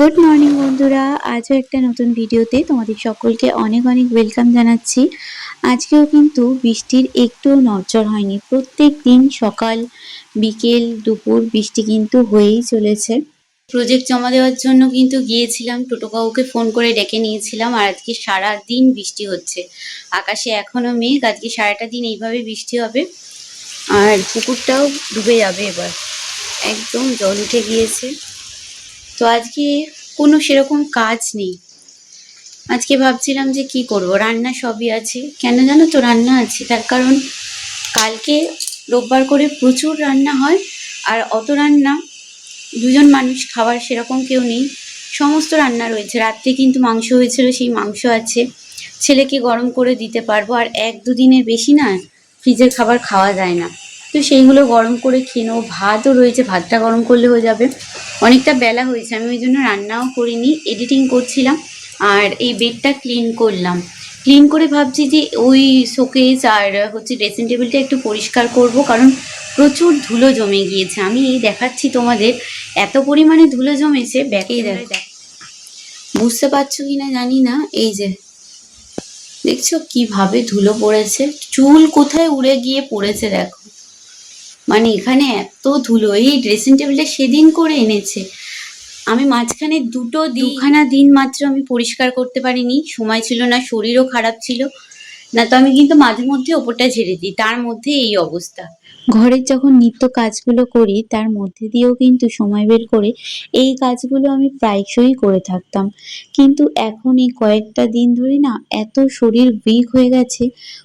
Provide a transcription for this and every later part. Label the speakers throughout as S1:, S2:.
S1: Good morning বন্ধুরা। আজও একটা নতুন ভিডিওতে তোমাদের সকলকে অনেক অনেক ওয়েলকাম জানাচ্ছি। আজকেও কিন্তু বৃষ্টির একটুও নজর হয়নি। প্রত্যেক দিন সকাল, বিকেল, দুপুর বৃষ্টি কিন্তু হয়েই চলেছে। প্রজেক্ট জমা দেওয়ার জন্য কিন্তু গিয়েছিলাম। টোটো কাকুকে ফোন করে ডেকে নিয়েছিলাম আর আজকে সারা দিন বৃষ্টি হচ্ছে। আকাশে এখনও মেঘ, আজকে সারাটা দিন এইভাবে বৃষ্টি হবে। আর পুকুরটাও ডুবে যাবে এবার। একদম জল উঠে গিয়েছে। তো আজকে কোনো সেরকম কাজ নেই। আজকে ভাবছিলাম যে কি করব? রান্না সবই আছে। কেন জানো তো রান্না আছে। তার কারণ কালকে রোববার করে প্রচুর রান্না হয় আর অত রান্না দুজন মানুষ খাবার সেরকম কেউ নেই। সমস্ত রান্না রয়েছে। রাত্রে কিন্তু মাংস হয়েছিল, সেই মাংস আছে। ছেলেকে গরম করে দিতে পারব। আর এক দুদিনের বেশি না, ফ্রিজের খাবার খাওয়া যায় না। তো সেইগুলো গরম করে খেয়ে নেব। ভাতও রয়েছে ভাতটা গরম করলে হয়ে যাবে। অনেকটা বেলা হয়েছে আমি ওই জন্য রান্নাও করিনি এডিটিং করছিলাম আর এই বেডটা ক্লিন করলাম। ক্লিন করে ভাবছি যে ওই শোকেস আর হচ্ছে ড্রেসিং টেবিলটা একটু পরিষ্কার করব কারণ প্রচুর ধুলো জমে গিয়েছে। আমি এই দেখাচ্ছি তোমাদের এত পরিমাণে ধুলো জমেছে ব্যাকেই দেখো। বুঝতে পারছ কি না জানি না এই যে। দেখছ কীভাবে ধুলো পড়েছে? চুল কোথায় উড়ে গিয়ে পড়েছে দেখো। মানে এখানে এত ধুলো, এই ড্রেসিং টেবিলটা সেদিন করে এনেছে। আমি মাঝখানে দুটো দুখানা দিন মাত্র আমি পরিষ্কার করতে পারিনি, সময় ছিল না, শরীরও খারাপ ছিল। না তো আমি কিন্তু মাঝে মধ্যে ওপরটা ঝেড়ে দিই, তার মধ্যে এই অবস্থা। ঘরের যখন নিত্য কাজগুলো করি, তার মধ্যে দিয়েও কিন্তু সময় বের করে এই কাজগুলো আমি প্রায়শই করে থাকতাম। কিন্তু এখন এই কয়েকটা দিন ধরে না এত শরীর উইক হয়ে গেছে,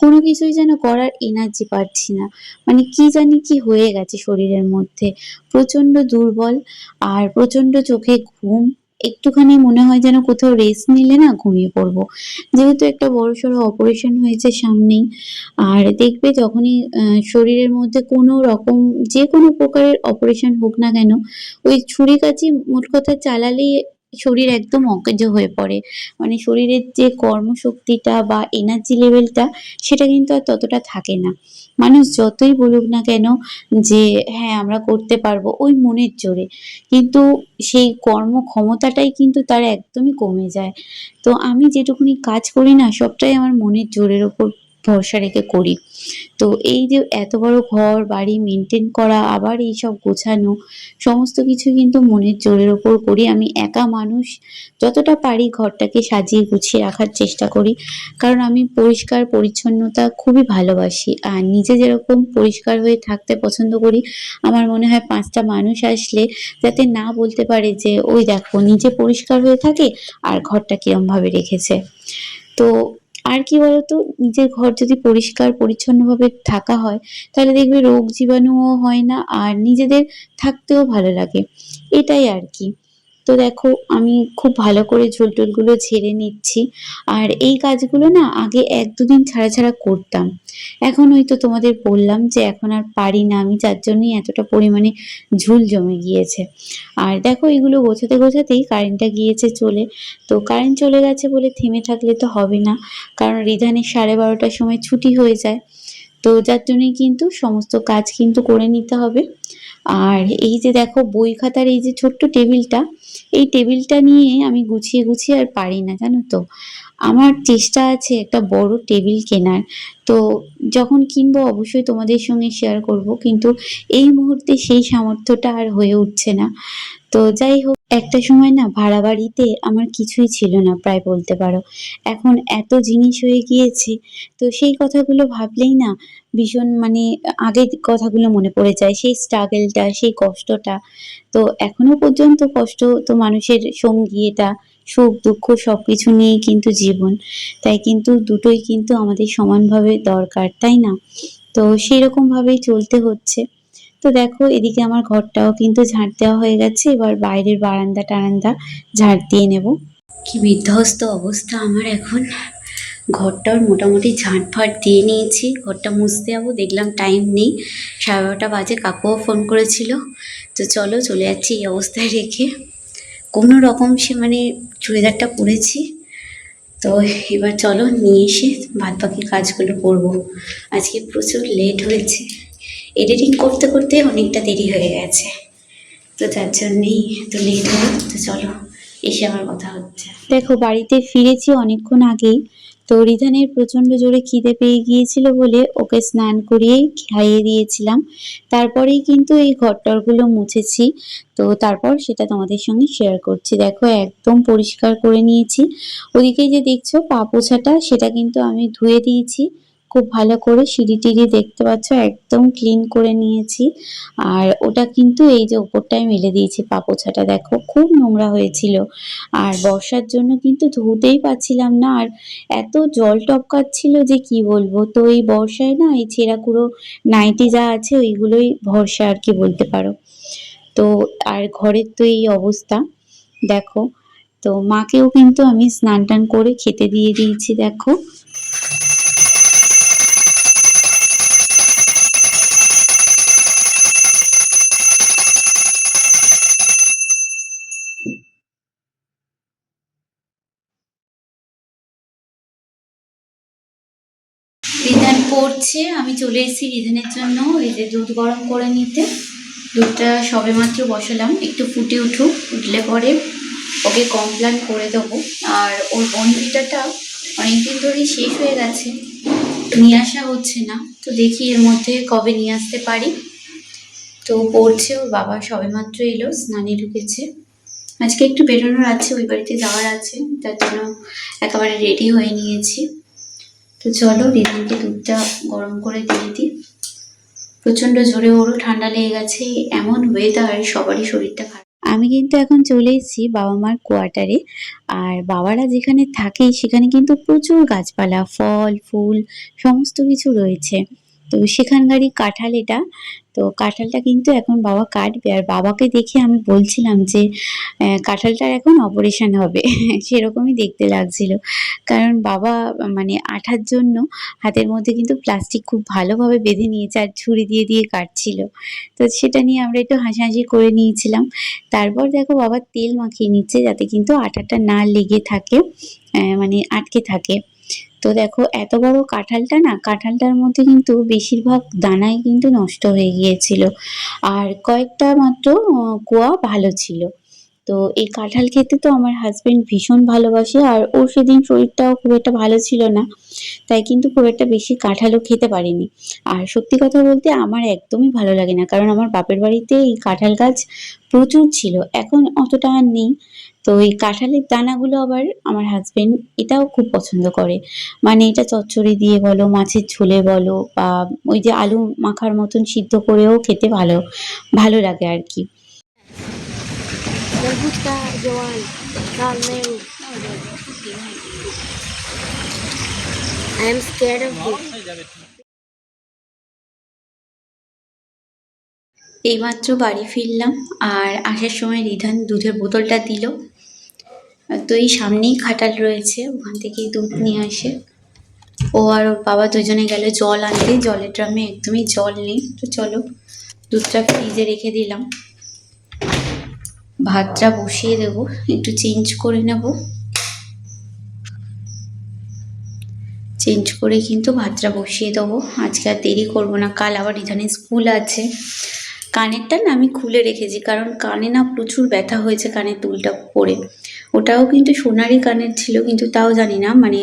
S1: কোনো কিছুই যেন করার এনার্জি পাচ্ছি না। মানে কি জানি কি হয়ে গেছে শরীরের মধ্যে। প্রচণ্ড দুর্বল আর প্রচণ্ড চোখে ঘুম একটুখানি মনে হয় যেন কোথাও রেস্ট নিলে না ঘুমিয়ে পড়ব। যেহেতু একটা বড় সড়ো অপারেশন হয়েছে সামনেই, আর দেখবে যখনই শরীরের মধ্যে কোনো রকম যে কোনো প্রকারের অপারেশন হোক না কেন, ওই ছুরি কাচি মোট কথা চালালেই শরীর একদম অকেজ হয়ে পড়ে। মানে শরীরের যে কর্মশক্তিটা বা এনার্জি লেভেলটা সেটা কিন্তু আর ততটা থাকে না। মানুষ যতই বলুক না কেন যে হ্যাঁ আমরা করতে পারব। ওই মনের জোরে। কিন্তু সেই কর্ম ক্ষমতাটাই কিন্তু তার একদমই কমে যায়। তো আমি যেটুকুনি কাজ করি না, সবটাই আমার মনের জোরের ওপর ভরসা রেখে করি। তো এই যে এত বড় ঘর, বাড়ি মেনটেন করা, আবার এই সব গোছানো, সমস্ত কিছু কিন্তু মনের জোরের ওপর করি। আমি একা মানুষ, যতটা পারি ঘরটাকে সাজিয়ে গুছিয়ে রাখার চেষ্টা করি। কারণ আমি পরিষ্কার, পরিচ্ছন্নতা খুবই ভালোবাসি। আর নিজে যেরকম পরিষ্কার হয়ে থাকতে পছন্দ করি, আমার মনে হয় পাঁচটা মানুষ আসলে যাতে না বলতে পারে যে, ওই দেখো, নিজে পরিষ্কার হয়ে থাকে আর ঘরটা কিরম ভাবে রেখেছে। তো আর কি বলতো, নিজের ঘর যদি পরিষ্কার, পরিচ্ছন্নভাবে থাকা হয়, তাহলে দেখবে রোগ জীবাণুও হয় না আর নিজেদের থাকতেও ভালো লাগে। এটাই আর কি। তো দেখো, আমি খুব ভালো করে ঝোল টোলগুলো ঝেড়ে নিচ্ছি। আর এই কাজগুলো না আগে এক দুদিন ছাড়া ছাড়া করতাম। এখন ওই তো তোমাদের বললাম যে এখন আর পারি না, আমি যার জন্যই এতটা পরিমাণে ঝুল জমে গিয়েছে। আর দেখো, এগুলো গোছাতে গোছাতেই কারেন্টটা গিয়েছে চলে। তো কারেন্ট চলে গেছে বলে থেমে থাকলে তো হবে না, কারণ রিধানের সাড়ে বারোটার সময় ছুটি হয়ে যায়। তো যার জন্যই কিন্তু সমস্ত কাজ কিন্তু করে নিতে হবে। আর এই যে দেখো বই খাতার এই যে ছোট্ট টেবিলটা, এই টেবিলটা নিয়ে আমি গুছিয়ে গুছিয়ে আর পারি না, জানো তো। আমার চেষ্টা আছে একটা বড় টেবিল কেনার। তো যখন কিনবো অবশ্যই তোমাদের সঙ্গে শেয়ার করব, কিন্তু এই মুহূর্তে সেই সামর্থ্যটা আর হয়ে উঠছে না। তো যাই হোক, একটা সময় না ভাড়া বাড়িতে আমার কিছুই ছিল না, প্রায় বলতে পারো। এখন এত জিনিস হয়ে গিয়েছে, তো সেই কথাগুলো ভাবলেই না ভীষণ মানে আগের কথাগুলো মনে পড়ে যায়, সেই স্ট্রাগলটা সেই কষ্টটা। তো এখনও পর্যন্ত কষ্ট তো মানুষের সঙ্গী, এটা সুখ, দুঃখ সব কিছু নিয়েই কিন্তু জীবন। তাই কিন্তু দুটোই কিন্তু আমাদের সমানভাবে দরকার, তাই না? তো সেই রকম ভাবেই চলতে হচ্ছে। তো দেখো, এদিকে আমার ঘরটাও কিন্তু ঝাঁট দেওয়া হয়ে গেছে, এবার বাইরের বারান্দা টারান্দা ঝাঁট দিয়ে নেব। কি বিধ্বস্ত অবস্থা আমার এখন। ঘরটার মোটামুটি ঝাঁট ফাট দিয়ে নিয়েছি। ঘরটা মুছতে যাব, দেখলাম টাইম নেই। সাড়ে বারোটা বাজে, কাকুও ফোন করেছিল। তো চলো চলে যাচ্ছি এই অবস্থায় রেখে। কোনো রকম সে মানে চুড়িদারটা পরেছি। তো এবার চলো নিয়ে এসে বাদ কাজগুলো করব। আজকে প্রচুর লেট হয়েছে। এডিটিং করতে করতে অনেকটা দেরি হয়ে গেছে। তো তার জন্যেই তো লেট হলো। তো চলো এসে আমার কথা হচ্ছে। দেখো, বাড়িতে ফিরেছি অনেকক্ষণ আগেই। তো রিধানের প্রচণ্ড জোরে খিদে পেয়ে গিয়েছিল বলে ওকে স্নান করিয়েই খাইয়ে দিয়েছিলাম। তারপরেই কিন্তু এই ঘরটরগুলো মুছেছি। তো তারপর সেটা তোমাদের সঙ্গে শেয়ার করছি। দেখো, একদম পরিষ্কার করে নিয়েছি। ওদিকে যে দেখছ, পা পোছাটা, সেটা কিন্তু আমি ধুয়ে দিয়েছি। খুব ভালো করে সিঁড়ি টিড়ি দেখতে পাচ্ছ, একদম ক্লিন করে নিয়েছি। আর ওটা কিন্তু এই যে ওপরটায় মেলে দিয়েছি পা পোছাটা দেখো খুব নোংরা হয়েছিল। আর বর্ষার জন্য কিন্তু ধুতেই পাচ্ছিলাম না, আর এত জল টপকাচ্ছিল যে কি বলব? তো এই বর্ষায় না, এই ছেঁড়াকুড়ো নাইটি যা আছে, ওইগুলোই ভরসা আর কি বলতে পারো। তো আর ঘরের তো এই অবস্থা, দেখো। তো মাকেও কিন্তু আমি স্নান টান করে খেতে দিয়ে দিয়েছি, দেখো। পড়ছে আমি চলে এসেছি রিধানের জন্য, এই যে দুধ গরম করে নিতে। দুধটা সবে মাত্র বসালাম, একটু ফুটে উঠুক, উঠলে পরে ওকে কমপ্লান করে দেবো। আর ওর বনভিটাটা অনেকদিন ধরেই শেষ হয়ে গেছে, নিয়ে আসা হচ্ছে না। তো দেখি এর মধ্যে কবে নিয়ে আসতে পারি। তো পড়ছে, ওর বাবা সবে মাত্র এলো, স্নানে ঢুকেছে। আজকে একটু বেরোনোর আছে, ওই বাড়িতে যাওয়ার আছে, তার জন্য একেবারে রেডি হয়ে নিয়েছি। তো চলো রিধানকে দুধটা গরম করে দিয়ে দিই। প্রচণ্ড জোরে ওরও ঠান্ডা লেগে গেছে, এমন ওয়েদার সবারই শরীরটা খারাপ। আমি কিন্তু এখন চলে এসেছি বাবা মার কোয়ার্টারে আর বাবারা যেখানে থাকে সেখানে কিন্তু প্রচুর গাছপালা, ফল, ফুল, সমস্ত কিছু রয়েছে। তো সেখানকারই কাঁঠাল এটা। তো কাঁঠালটা কিন্তু এখন বাবা কাটবে। আর বাবাকে দেখে আমি বলছিলাম যে কাঁঠালটার এখন অপারেশন হবে। সেরকমই দেখতে লাগছিল। কারণ বাবা মানে আঠার জন্য হাতের মধ্যে কিন্তু প্লাস্টিক খুব ভালোভাবে বেঁধে নিয়েছে আর ছুরি দিয়ে দিয়ে কাটছিল। তো সেটা নিয়ে আমরা একটু হাসাহাসি করে নিয়েছিলাম। তারপর দেখো বাবা তেল মাখিয়ে নিচ্ছে যাতে কিন্তু আঠাটা না লেগে থাকে মানে আটকে থাকে। তো দেখো, এত বড় কাঁঠালটা না, কাঁঠালটার মধ্যে কিন্তু বেশিরভাগ দানাই কিন্তু নষ্ট হয়ে গিয়েছিল। আর কয়েকটা মাত্র কোয়া ভালো ছিল। তো এই কাঁঠাল খেতে তো আমার হাজবেন্ড ভীষণ ভালোবাসে, আর ওর সেদিন শরীরটাও খুব একটা ভালো ছিল না। তাই কিন্তু খুব একটা বেশি কাঁঠালও খেতে পারিনি। আর সত্যি কথা বলতে আমার একদমই ভালো লাগে না, কারণ আমার বাপের বাড়িতে এই কাঁঠাল গাছ প্রচুর ছিল। এখন অতটা আর নেই। তো এই কাঁঠালের দানাগুলো আবার আমার হাজবেন্ড এটাও খুব পছন্দ করে মানে এটা চচ্চড়ি দিয়ে বলো মাছের ঝোলে বলো বা ওই যে আলু মাখার মতন সিদ্ধ করেও খেতে ভালো ভালো লাগে আর কি.
S2: I am scared of.
S1: এইমাত্র বাড়ি ফিরলাম আর আসার সময় রিধান দুধের বোতলটা দিল তো এই সামনেই খাটাল রয়েছে, ওখান থেকেই দুধ নিয়ে আসে। ও আর ওর বাবা দুজনে গেল জল আনতে, জলের ড্রামে একদমই জল নেই। তো চলো, দুধটা ফ্রিজে রেখে দিলাম। ভাতটা বসিয়ে দেবো, একটু চেঞ্জ করে নেব। চেঞ্জ করে কিন্তু ভাতটা বসিয়ে দেবো। আজকে আর দেরি করব না, কাল আবার এখানে স্কুল আছে। কানেরটা না আমি খুলে রেখেছি, কারণ কানে না প্রচুর ব্যথা হয়েছে কানের দুলটা পরে। ওটাও কিন্তু সোনারি কানের ছিল, কিন্তু তাও জানি না। মানে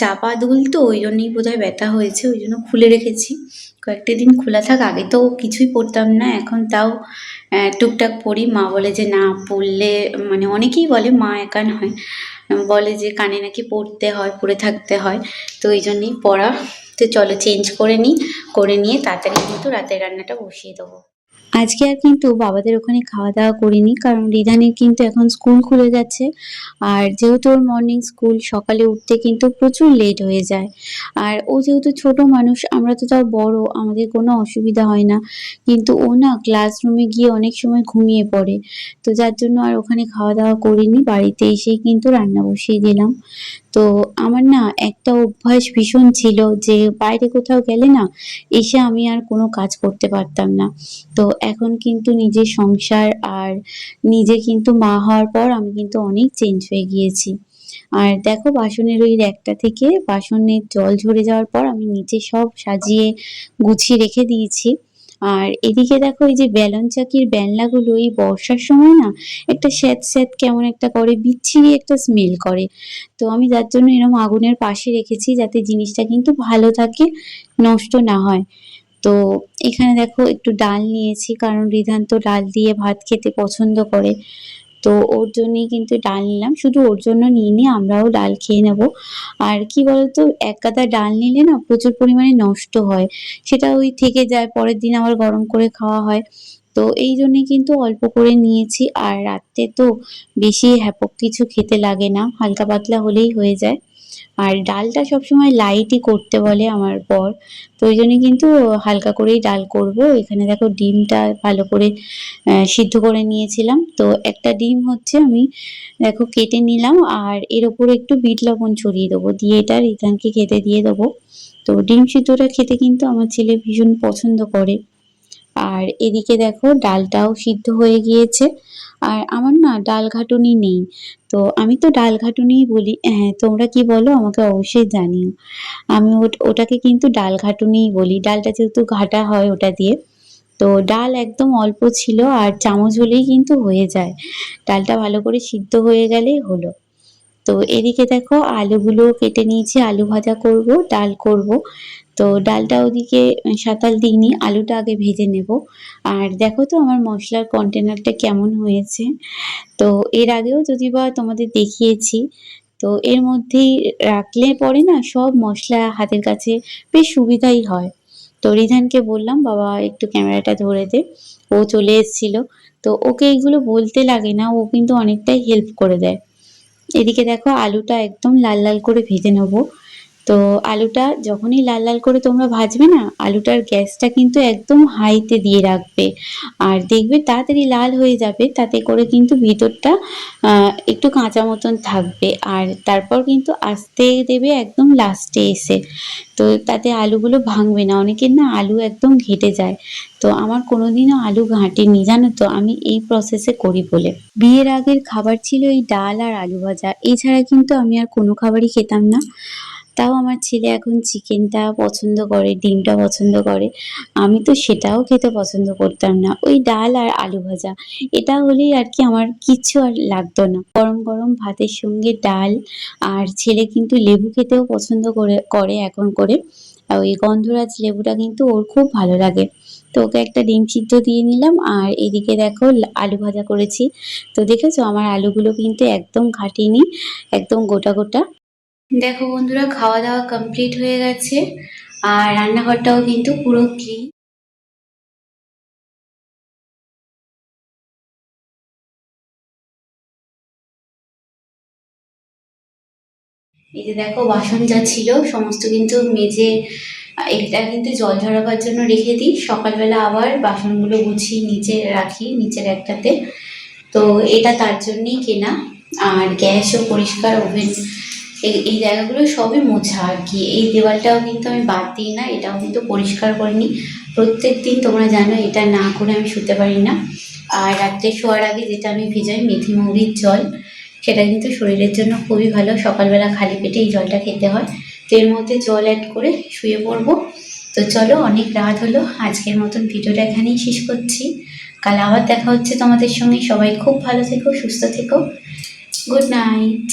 S1: চাপা দুল তো, ওই জন্যই বোধহয় ব্যথা হয়েছে, ওই জন্য খুলে রেখেছি। কয়েকটা দিন খোলা থাক, আগে তো কিছুই পরতাম না, এখন তাও টুকটাক পরি। মা বলে যে, না, পরলে মানে অনেকেই বলে, মা একা নয়। বলে যে, কানে নাকি পরতে হয়, পরে থাকতে হয়। তো এই জন্যই পরা। তো চলো, চেঞ্জ করে নিই, করে নিয়ে তাড়াতাড়ি কিন্তু রাতের রান্নাটা বসিয়ে দেবো। আজকে আর কিন্তু বাবাদের ওখানে খাওয়া দাওয়া করিনি, কারণ রিধানের কিন্তু এখন স্কুল খুলে যাচ্ছে। আর যেহেতু ওর মর্নিং স্কুল সকালে উঠতে কিন্তু প্রচুর লেট হয়ে যায়। আর ও যেহেতু ছোট মানুষ, আমরা তো তাও বড়, আমাদের কোনো অসুবিধা হয় না। কিন্তু ও না ক্লাসরুমে গিয়ে অনেক সময় ঘুমিয়ে পড়ে। তো যার জন্য আর ওখানে খাওয়া দাওয়া করিনি, বাড়িতে এসেই কিন্তু রান্না বসিয়ে দিলাম। তো আমার না একটা অভ্যাস ভীষণ ছিল যে বাইরে কোথাও গেলে না এসে আমি আর কোনো কাজ করতে পারতাম না। তো এখন কিন্তু নিজের সংসার আর নিজে কিন্তু মা হওয়ার পর আমি কিন্তু অনেক চেঞ্জ হয়ে গিয়েছি। আর দেখো বাসনের ওই র্যাকটা থেকে বাসনের জল ঝরে যাওয়ার পর আমি নিচে সব সাজিয়ে গুছিয়ে রেখে দিয়েছি। আর এদিকে দেখো এই যে বেলন চাকির বেলনাগুলো এই বর্ষার সময় না একটা স্যাঁত স্যাঁত কেমন একটা করে, বিচ্ছিরি একটা স্মেল করে। তো আমি যার জন্য এরকম আগুনের পাশে রেখেছি যাতে জিনিসটা কিন্তু ভালো থাকে, নষ্ট না হয়। তো এখানে দেখো একটু ডাল নিয়েছি কারণ রিধান তো ডাল দিয়ে ভাত খেতে পছন্দ করে। তো ওর জন্যই কিন্তু ডাল নিলাম। শুধু ওর জন্য নিয়ে নিয়ে আমরাও ডাল খেয়ে নেব। আর কি বলতো, এক গাদা ডাল নিলে না প্রচুর পরিমাণে নষ্ট হয়। সেটা ওই থেকে যায়, পরের দিন আবার গরম করে খাওয়া হয়। তো এই জন্যই কিন্তু অল্প করে নিয়েছি। আর রাত্রে তো বেশি হ্যাপক কিছু খেতে লাগে না, হালকা পাতলা হলেই হয়ে যায়। আর ডালটা সবসময় লাইটই করতে বলে আমার বর। তো ওই জন্য কিন্তু হালকা করেই ডাল করব। এখানে দেখো ডিমটা ভালো করে সিদ্ধ করে নিয়েছিলাম। তো একটা ডিম হচ্ছে আমি দেখো কেটে নিলাম আর এর ওপরে একটু বিট লবণ ছড়িয়ে দেবো। দিয়ে এটা রিতানকে খেতে দিয়ে দেবো। তো ডিম সিদ্ধটা খেতে কিন্তু আমার ছেলে ভীষণ পছন্দ করে। আর এদিকে দেখো ডালটাও সিদ্ধ হয়ে গিয়েছে। আর আমার না ডাল ঘাটুনি নেই। তো আমি তো ডাল ঘাটুনিই বলি হ্যাঁ তোমরা কি বলো আমাকে অবশ্যই জানিও। আমি ওটাকে কিন্তু ডাল ঘাটুনিই বলি। ডালটা যেহেতু ঘাটা হয় ওটা দিয়ে। তো ডাল একদম অল্প ছিল আর চামচ হলেই কিন্তু হয়ে যায়। ডালটা ভালো করে সিদ্ধ হয়ে গেলেই হলো। তো এদিকে দেখো আলুগুলো কেটে নিয়েছি। আলু ভাজা করব, ডাল করব। তো ডালটা ওদিকে সাঁতাল দিইনি, আলুটা আগে ভেজে নেব। আর দেখো তো আমার মশলার কন্টেনারটা কেমন হয়েছে। তো এর আগেও যদি বা তোমাদের দেখিয়েছি, তো এর মধ্যেই রাখলে পরে না সব মশলা হাতের কাছে বেশ সুবিধাই হয়। তো রিধানকে বললাম, বাবা, একটু ক্যামেরাটা ধরে দে। ও চলে এসেছিল। তো ওকে এইগুলো বলতে লাগে না, ও কিন্তু অনেকটাই হেল্প করে দেয়। এদিকে দেখো আলুটা একদম লাল লাল করে ভেজে নেব। তো আলুটা যখনই লাল লাল করে তোমরা ভাজবে না, আলুটার গ্যাসটা কিন্তু একদম হাইতে দিয়ে রাখবে। আর দেখবে তাড়াতাড়ি লাল হয়ে যাবে, তাতে করে কিন্তু ভিতরটা একটু কাঁচা মতন থাকবে। আর তারপর কিন্তু আস্তে দেবে একদম লাস্টে এসে। তো তাতে আলুগুলো ভাঙবে না, অনেকের না আলু একদম ঘেটে যায়। তো আমার কোনোদিনও আলু ঘাঁটেনি, জানো তো, আমি এই প্রসেসে করি বলে। বিয়ের আগের খাবার ছিল এই ডাল আর আলু ভাজা। এছাড়া কিন্তু আমি আর কোনো খাবারই খেতাম না। তাও আমার ছেলে এখন চিকেনটা পছন্দ করে, ডিমটা পছন্দ করে। আমি তো সেটাও খেতে পছন্দ করতাম না। ওই ডাল আর আলু ভাজা, এটা হলেই আর কি আমার কিচ্ছু আর লাগতো না। গরম গরম ভাতের সঙ্গে ডাল আর ছেলে কিন্তু লেবু খেতেও পছন্দ করে করে এখন করে। ওই গন্ধরাজ লেবুটা কিন্তু ওর খুব ভালো লাগে। তো ওকে একটা ডিম সিদ্ধ দিয়ে নিলাম আর এদিকে দেখো আলু ভাজা করেছি। তো দেখেছ আমার আলুগুলো কিন্তু একদম ঘাটিনি, একদম গোটা গোটা। দেখো বন্ধুরা খাওয়া দাওয়া কমপ্লিট হয়ে গেছে আর রান্নাঘরটাও কিন্তু পুরো ক্লিন এই যে দেখো, বাসন যা ছিল, সমস্ত কিন্তু মেজে, এটা কিন্তু জল ঝরাবার জন্য রেখে দিই। সকালবেলা আবার বাসনগুলো গুছিয়ে নিচে রাখি, নিচের একটাতে। তো এটা তার জন্যই কেনা। আর গ্যাসও পরিষ্কার, ওভেন এই এই জায়গাগুলো সবই মোছা আর কি। এই দেওয়ালটাও কিন্তু আমি বাদ দিই না, এটাও কিন্তু পরিষ্কার করে নিই। প্রত্যেক দিন তোমরা জানো এটা না করে আমি শুতে পারি না। আর রাত্রে শোয়ার আগে যেটা আমি ভেজাই মেথি মৌরির জল, সেটা কিন্তু শরীরের জন্য খুবই ভালো। সকালবেলা খালি পেটে এই জলটা খেতে হয়। তো এর মধ্যে জল অ্যাড করে শুয়ে পড়ব। তো চলো, অনেক রাত হলো। আজকের মতন ভিডিওটা এখানেই শেষ করছি। কাল আবার দেখা হচ্ছে তোমাদের সঙ্গে। সবাই খুব ভালো থেকো, সুস্থ থেকো। Good night